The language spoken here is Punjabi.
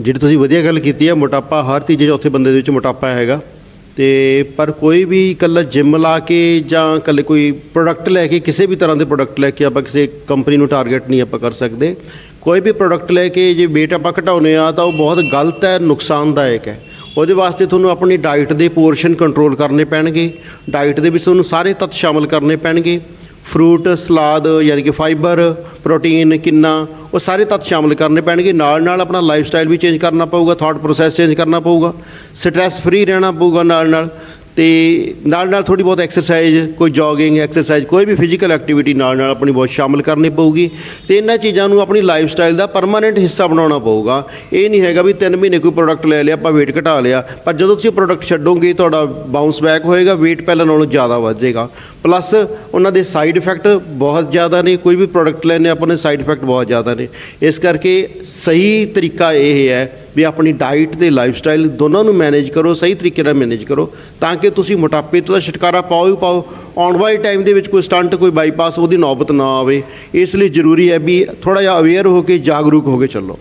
ਜਿਹੜੀ ਤੁਸੀਂ ਵਧੀਆ ਗੱਲ ਕੀਤੀ ਹੈ ਮੋਟਾਪਾ ਹਰ ਤੀਜੇ ਚੌਥੇ ਬੰਦੇ ਦੇ ਵਿੱਚ ਮੋਟਾਪਾ ਹੈਗਾ। ਤੇ ਪਰ ਕੋਈ ਵੀ ਇਕੱਲਾ ਜਿਮ ਲਾ ਕੇ ਜਾਂ ਇਕੱਲੇ ਕੋਈ ਪ੍ਰੋਡਕਟ ਲੈ ਕੇ, ਕਿਸੇ ਵੀ ਤਰ੍ਹਾਂ ਦੇ ਪ੍ਰੋਡਕਟ ਲੈ ਕੇ ਆਪਾਂ ਕਿਸੇ ਕੰਪਨੀ ਨੂੰ ਟਾਰਗੇਟ ਨਹੀਂ ਆਪਾਂ ਕਰ ਸਕਦੇ। ਕੋਈ ਵੀ ਪ੍ਰੋਡਕਟ ਲੈ ਕੇ ਜੇ weight ਆਪਾਂ ਘਟਾਉਨੇ ਆ ਤਾਂ ਉਹ ਬਹੁਤ ਗਲਤ ਹੈ, ਨੁਕਸਾਨਦਾਇਕ ਹੈ। ਉਹਦੇ ਵਾਸਤੇ ਤੁਹਾਨੂੰ ਆਪਣੀ ਡਾਈਟ ਦੇ ਪੋਰਸ਼ਨ ਕੰਟਰੋਲ ਕਰਨੇ ਪੈਣਗੇ। ਡਾਈਟ ਦੇ ਵਿੱਚ ਤੁਹਾਨੂੰ ਸਾਰੇ ਤੱਤ ਸ਼ਾਮਲ ਕਰਨੇ ਪੈਣਗੇ। ਫਰੂਟ, ਸਲਾਦ, ਯਾਨੀ ਕਿ ਫਾਈਬਰ, ਪ੍ਰੋਟੀਨ, ਕਿੰਨਾ, ਉਹ ਸਾਰੇ ਤੱਤ ਸ਼ਾਮਿਲ ਕਰਨੇ ਪੈਣਗੇ। ਨਾਲ ਨਾਲ ਆਪਣਾ ਲਾਈਫ ਸਟਾਈਲ ਵੀ ਚੇਂਜ ਕਰਨਾ ਪਊਗਾ ਥਾਟ ਪ੍ਰੋਸੈਸ ਚੇਂਜ ਕਰਨਾ ਪਊਗਾ ਸਟ੍ਰੈਸ ਫ੍ਰੀ ਰਹਿਣਾ ਪਊਗਾ ਨਾਲ ਨਾਲ। ਤੇ ਨਾਲ ਨਾਲ ਥੋੜੀ ਬਹੁਤ ਐਕਸਰਸਾਈਜ਼ ਕੋਈ ਜੋਗਿੰਗ ਐਕਸਰਸਾਈਜ਼ ਕੋਈ ਵੀ ਫਿਜ਼ੀਕਲ ਐਕਟੀਵਿਟੀ ਨਾਲ ਨਾਲ ਆਪਣੀ ਬਹੁਤ ਸ਼ਾਮਲ ਕਰਨੀ ਪਊਗੀ। ਤੇ ਇਹਨਾਂ ਚੀਜ਼ਾਂ ਨੂੰ ਆਪਣੀ ਲਾਈਫ ਸਟਾਈਲ ਦਾ ਪਰਮਾਨੈਂਟ ਹਿੱਸਾ ਬਣਾਉਣਾ ਪਊਗਾ। ਇਹ ਨਹੀਂ ਹੈਗਾ ਵੀ 3 ਮਹੀਨੇ ਕੋਈ ਪ੍ਰੋਡਕਟ ਲੈ ਲਿਆ, ਆਪਾਂ weight ਘਟਾ ਲਿਆ, ਪਰ ਜਦੋਂ ਤੁਸੀਂ ਪ੍ਰੋਡਕਟ ਛੱਡੋਗੇ, ਤੁਹਾਡਾ ਬਾਉਂਸ ਬੈਕ ਹੋਏਗਾ, weight ਪਹਿਲਾਂ ਨਾਲੋਂ ਜ਼ਿਆਦਾ ਵੱਧ ਜਾਏਗਾ ਪਲੱਸ ਉਹਨਾਂ ਦੇ ਸਾਈਡ ਇਫੈਕਟ ਬਹੁਤ ਜ਼ਿਆਦਾ ਨੇ, ਕੋਈ ਵੀ ਪ੍ਰੋਡਕਟ ਲੈਣੇ ਆਪਾਂ ਨੇ ਸਾਈਡ ਇਫੈਕਟ ਬਹੁਤ ਜ਼ਿਆਦਾ ਨੇ। ਇਸ ਕਰਕੇ ਸਹੀ ਤਰੀਕਾ ਇਹ ਹੈ ਵੀ ਆਪਣੀ ਡਾਈਟ ਤੇ ਲਾਈਫ ਸਟਾਈਲ ਦੋਨਾਂ ਨੂੰ ਮੈਨੇਜ ਕਰੋ, ਸਹੀ ਤਰੀਕੇ ਨਾਲ ਮੈਨੇਜ ਕਰੋ, ਤਾਂ ਕਿ ਤੁਸੀਂ ਮੋਟਾਪੇ ਤੋਂ ਤਾਂ ਛੁਟਕਾਰਾ ਪਾਓ ਹੀ ਪਾਓ। ਆਉਣ ਵਾਲੇ ਟਾਈਮ ਦੇ ਵਿੱਚ ਕੋਈ ਸਟੰਟ ਕੋਈ ਬਾਈਪਾਸ ਉਹਦੀ ਨੌਬਤ ਨਾ ਆਵੇ। ਇਸ ਲਈ ਜ਼ਰੂਰੀ ਹੈ ਵੀ ਥੋੜਾ ਜਿਹਾ ਅਵੇਅਰ ਹੋ ਕੇ ਜਾਗਰੂਕ ਹੋ ਕੇ ਚੱਲੋ।